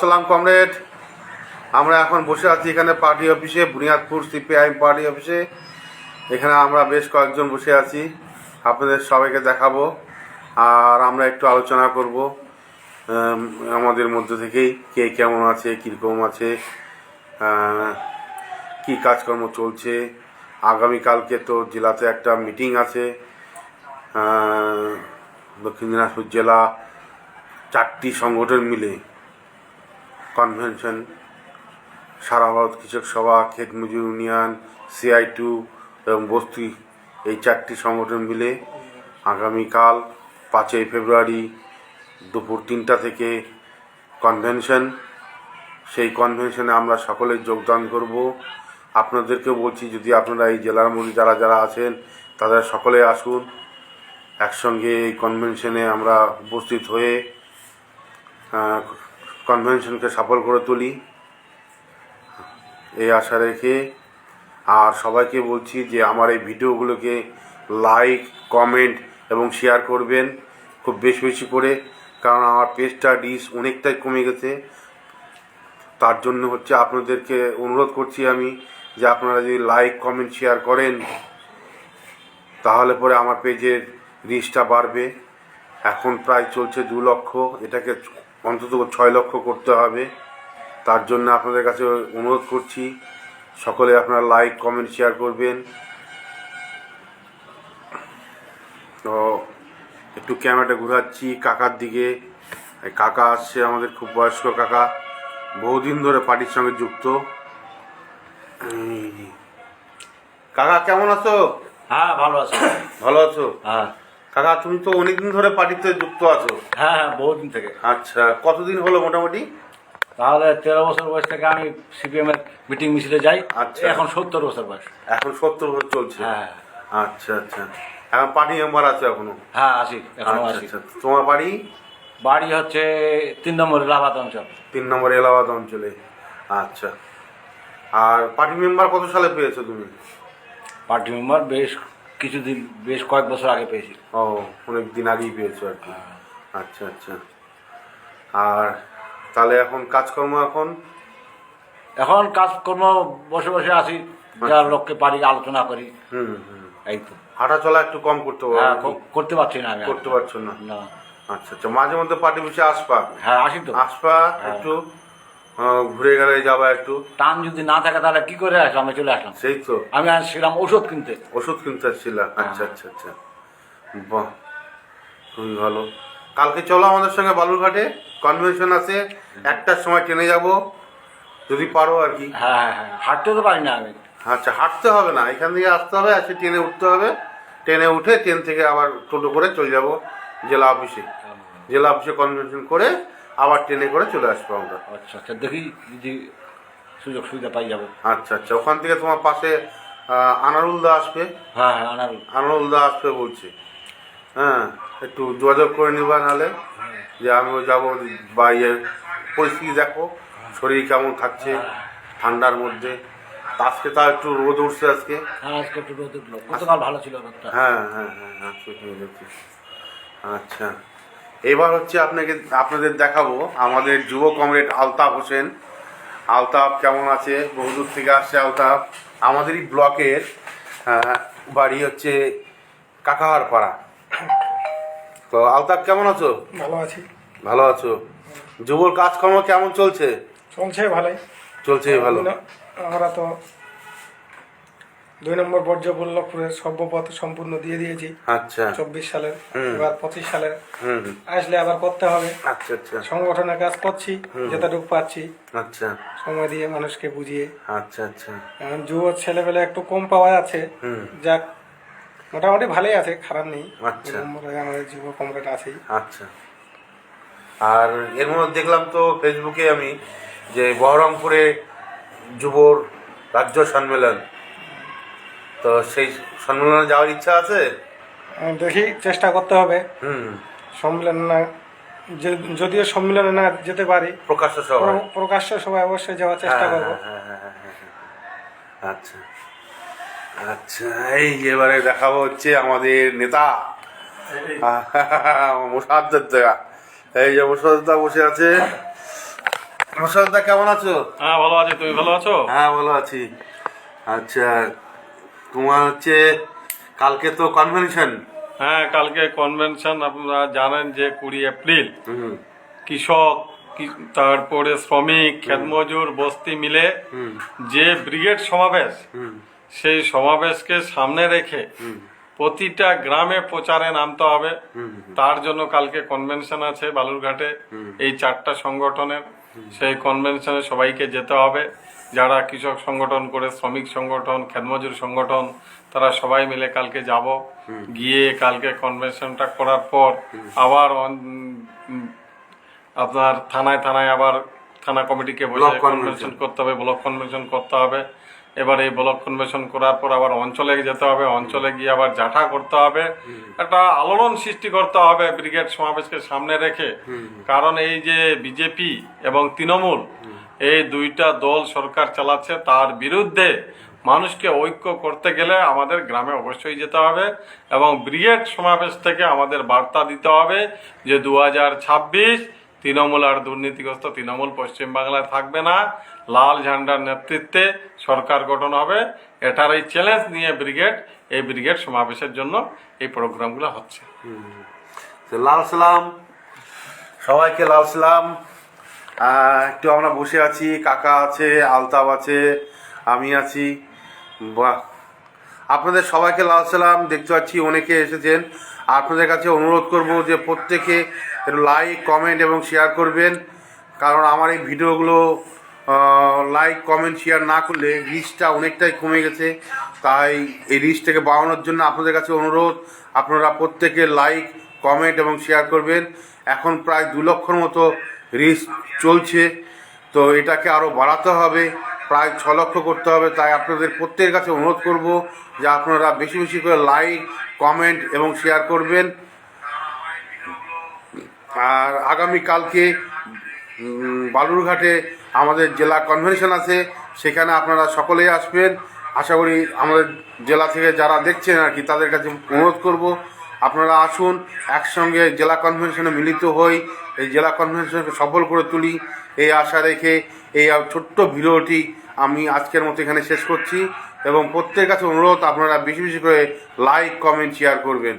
সালাম, কমরেড। আমরা এখন বসে আছি এখানে পার্টি অফিসে, বুনিয়াদপুর সিপিআই পার্টি অফিসে। এখানে আমরা বেশ কয়েকজন বসে আছি, আপনাদের সবাইকে দেখাবো। আর আমরা একটু আলোচনা করব আমাদের মধ্যে থেকেই, কে কেমন আছে, কীরকম আছে কি কাজকর্ম চলছে। আগামীকালকে তো জেলাতে একটা মিটিং আছে দক্ষিণ দিনাজপুর জেলা চারটি সংগঠন মিলে কনভেনশন সারা ভারত কৃষক সভা ক্ষেত মজুর ইউনিয়ন সিআই টু এবং বস্তি, এই চারটি সংগঠন মিলে আগামীকাল পাঁচই ফেব্রুয়ারি দুপুর তিনটা থেকে কনভেনশন সেই কনভেনশনে আমরা সকলে যোগদান করব। আপনাদেরকে বলছি, যদি আপনারা এই জেলার মধ্যে যারা যারা আছেন তারা সকলে আসুন। একসঙ্গে এই কনভেনশনে আমরা উপস্থিত হয়ে কনভেনশনকে সফল করে তুলি। এই আশা রেখে। আর সবাইকে বলছি যে আমার এই ভিডিওগুলোকে লাইক কমেন্ট এবং শেয়ার করবেন খুব বেশি বেশি করে, কারণ আমার পেজটা ডিস অনেকটাই কমে গেছে। তার জন্য হচ্ছে আপনাদেরকে অনুরোধ করছি আমি যে আপনারা যদি লাইক কমেন্ট শেয়ার করেন, তাহলে পরে আমার পেজের রিচটা বাড়বে। এখন প্রায় চলছে দু লক্ষ। এটাকে অন্তত ছয় লক্ষ করতে হবে। তার জন্য আপনাদের কাছে অনুরোধ করছি সকলে আপনারা লাইক কমেন্ট শেয়ার করবেন। তো একটু ক্যামেরাটা ঘোরাচ্ছি কাকার দিকে। কাকা আসছে আমাদের খুব বয়স্ক কাকা। বহুদিন ধরে পার্টির সঙ্গে যুক্ত। কাকা কেমন আছো? হ্যাঁ ভালো আছো। ভালো আছো? হ্যাঁ। কাকা তুমি তো অনেকদিন ধরে পার্টিতে যুক্ত আছো। হ্যাঁ হ্যাঁ বহুদিন থেকে। আচ্ছা কতদিন হলো মোটামুটি? তাহলে তেরো বছর বয়স থেকে আমি সিপিএম এর মিটিং মিছিলে যাই। আচ্ছা। এখন সত্তর বছর বয়স। এখন সত্তর বছর চলছে। হ্যাঁ। আচ্ছা আচ্ছা। এখন পার্টি মেম্বার আছে এখনও? হ্যাঁ আসি এখনও আচ্ছা আসি আচ্ছা। তোমার বাড়ি? বাড়ি হচ্ছে তিন নম্বর এলাহাবাদ অঞ্চল। তিন নম্বর এলাহাবাদ অঞ্চলে। আচ্ছা। আর পার্টি মেম্বার কত সালে পেয়েছ তুমি? পার্টি মেম্বার বেশ কিছুদিন বেশ কয়েক বছর আগে পেয়েছি। ও অনেক দিন আগেই পেয়েছ আর কি। আচ্ছা আচ্ছা। আর তাহলে এখন কাজকর্ম এখন? এখন কাজকর্ম বসে বসে আসি যা লোককে পারি আলোচনা করি। হুম হুম। এই তো। হাঁটা চলা একটু কম করতে হ্যাঁ করতে পারছি না আমি করতে পারছ না? না। আচ্ছা আচ্ছা। মাঝে মধ্যে পার্টি বসে আসবা? হ্যাঁ আসি তো। আসবা একটু? আহ, ঘুরে গেলে যাবা একটু। টান যদি না থাকে তাহলে কি করে আসলাম আমি চলে আসলাম। সেই তো। আমি আসছিলাম ওষুধ কিনতে। ওষুধ কিনতে আসছিলাম আচ্ছা আচ্ছা আচ্ছা। বাহ খুবই ভালো। কালকে চলো আমাদের সঙ্গে বালুরঘাটে। কনভেনশন আছে। একটার সময় ট্রেনে যাব। যদি পারো আর কি। হ্যাঁ হ্যাঁ হ্যাঁ। হাঁটতে তো পারি না আমি। আচ্ছা হাঁটতে হবে না। এখান থেকে আসতে হবে আসে ট্রেনে উঠতে হবে। ট্রেনে উঠে ট্রেন থেকে আবার টোটো করে চলে যাব। জেলা অফিসে। জেলা অফিসে কনভেনশন করে আবার ট্রেনে করে চলে আসব আমরা। আচ্ছা আচ্ছা দেখি যদি সুযোগ সুবিধা পাই যাব। আচ্ছা আচ্ছা ওখান থেকে তোমার পাশে আহ, আনারুলদা আসবে? হ্যাঁ হ্যাঁ আনারুল। আনারুলদা আসবে বলছে। হ্যাঁ একটু যোগাযোগ করে নিবা নাহলে যে আমিও যাব বা ইয়ে পরিস্থিতি দেখো শরীর কেমন থাকছে ঠান্ডার মধ্যে। আজকে তা একটু রোদ উঠছে আজকে। হ্যাঁ আজকে একটু রোদ উঠল। গতকাল ভালো ছিল রোদটা। হ্যাঁ হ্যাঁ হ্যাঁ হ্যাঁ আচ্ছা। এবার হচ্ছে আপনাকে আপনাদের দেখাবো আমাদের যুব কমরেড আলতাফ হোসেন। আলতাফ কেমন আছে? বহুদূর থেকে আসছে আলতাফ। আমাদেরই ব্লকের বাড়ি হচ্ছে কাকাহার পাড়া তো আলতাফ কেমন আছো? ভালো আছি। ভালো আছো? যুবর কাজকর্ম কেমন চলছে? চলছে ভালোই। চলছে ভালো। আমরা তো দুই নম্বর বর্জ্যবল্লভপুরের সর্বপথ সম্পূর্ণ দিয়ে দিয়েছি। আচ্ছা। চব্বিশ সালের। এবার পঁচিশ সালের। আসলে আবার করতে হবে। আচ্ছা আচ্ছা। সংগঠনের কাজ করছি যতটুকু পাচ্ছি আচ্ছা। সময় দিয়ে মানুষকে বুঝিয়ে। আচ্ছা আচ্ছা। এখন যুব ছেলেবেলে একটু কম পাওয়া যাচ্ছে। যাক মোটামুটি ভালোই আছে খারাপ নেই। আচ্ছা। আমাদের যুব কমরেড আছেই। আচ্ছা। আর এর মধ্যে দেখলাম তো ফেসবুকে আমি যে বহরমপুরে যুবর রাজ্য সম্মেলন। তো সেই সম্মেলনে যাওয়ার ইচ্ছা আছে? দেখি চেষ্টা করতে হবে। হুম। সম্মেলন না যে- যদিও সম্মেলনে না যেতে পারি প্রকাশ্য সভা প্রকাশ্য সবাই অবশ্যই যাওয়ার চেষ্টা হ্যাঁ, করব হ্যাঁ, হ্যাঁ। আচ্ছা। আচ্ছা এই এবারে দেখাবো হচ্ছে আমাদের নেতা। মোসাদ্দের এই যে মুসলদা বসে আছে। মুসলদা কেমন আছো? হ্যাঁ ভালো আছি। তুমি ভালো আছো? হ্যাঁ ভালো আছি। আচ্ছা তোমার হচ্ছে কালকে তো কনভেনশন হ্যাঁ কালকে কনভেনশন আপনারা জানেন যে কুড়ি এপ্রিল। কৃষক কি- তারপরে শ্রমিক খেতমজুর বস্তি মিলে যে ব্রিগেড সমাবেশ সেই সমাবেশকে সামনে রেখে প্রতিটা গ্রামে প্রচারে নামতে হবে। তার জন্য কালকে কনভেনশন আছে বালুরঘাটে। এই চারটা সংগঠনের সেই কনভেনশনে সবাইকে যেতে হবে। যারা কৃষক সংগঠন করে শ্রমিক সংগঠন খেতমজুর সংগঠন তারা সবাই মিলে কালকে যাব। গিয়ে কালকে কনভেনশনটা করার পর আবার আপনার থানায় থানায় আবার থানা কমিটিকে বসে কনভেনশন করতে হবে ব্লক কনভেনশন করতে হবে। এবার এই ব্লক কনভেনশন করার পর আবার অঞ্চলে যেতে হবে অঞ্চলে গিয়ে আবার জাঠা করতে হবে। একটা আলোড়ন সৃষ্টি করতে হবে ব্রিগেড সমাবেশকে সামনে রেখে। কারণ এই যে বিজেপি এবং তৃণমূল এই দুইটা দল সরকার চালাচ্ছে, তার বিরুদ্ধে মানুষকে ঐক্য করতে গেলে আমাদের গ্রামে অবশ্যই যেতে হবে এবং ব্রিগেড সমাবেশ থেকে আমাদের বার্তা দিতে হবে যে দু হাজার ছাব্বিশ তৃণমূল আর দুর্নীতিগ্রস্ত তৃণমূল পশ্চিমবাংলায় থাকবে না। লাল ঝান্ডার নেতৃত্বে সরকার গঠন হবে। এটার এই চ্যালেঞ্জ নিয়ে ব্রিগেড, এই ব্রিগেড সমাবেশের জন্য এই প্রোগ্রামগুলো হচ্ছে। লাল সালাম, সবাইকে লাল সালাম। একটু আমরা বসে আছি, কাকা আছে, আলতাব আছে, আমি আছি। বাহ। আপনাদের সবাইকে লাল সালাম, দেখতে পাচ্ছি অনেকে এসেছেন। আপনাদের কাছে অনুরোধ করব যে প্রত্যেকে লাইক কমেন্ট এবং শেয়ার করবেন, কারণ আমার এই ভিডিওগুলো লাইক কমেন্ট শেয়ার না করলে রিচটা অনেকটাই কমে গেছে। তাই এই রিচটাকে বাড়ানোর জন্য আপনাদের কাছে অনুরোধ, আপনারা প্রত্যেকে লাইক কমেন্ট এবং শেয়ার করবেন। এখন প্রায় দু লক্ষর মতো রিচ চলছে। তো এটাকে আরও বাড়াতে হবে, প্রায় ছ লক্ষ করতে হবে। তাই আপনাদের প্রত্যেকের কাছে অনুরোধ করব যে আপনারা বেশি বেশি করে লাইক কমেন্ট এবং শেয়ার করবেন। আর আগামী কালকে বালুরঘাটে আমাদের জেলা কনভেনশন আছে, সেখানে আপনারা সকলেই আসবেন। আশা করি আমাদের জেলা থেকে যারা দেখছেন আর কি, তাদের কাছে অনুরোধ করব আপনারা আসুন, একসঙ্গে জেলা কনভেনশনে মিলিত হই, এই জেলা কনভেনশনকে সফল করে তুলি। এই আশা রেখে এই ছোট্ট ভিডিওটি আমি আজকের মতো এখানে শেষ করছি এবং প্রত্যেকের কাছে অনুরোধ, আপনারা বেশি বেশি করে লাইক কমেন্ট শেয়ার করবেন।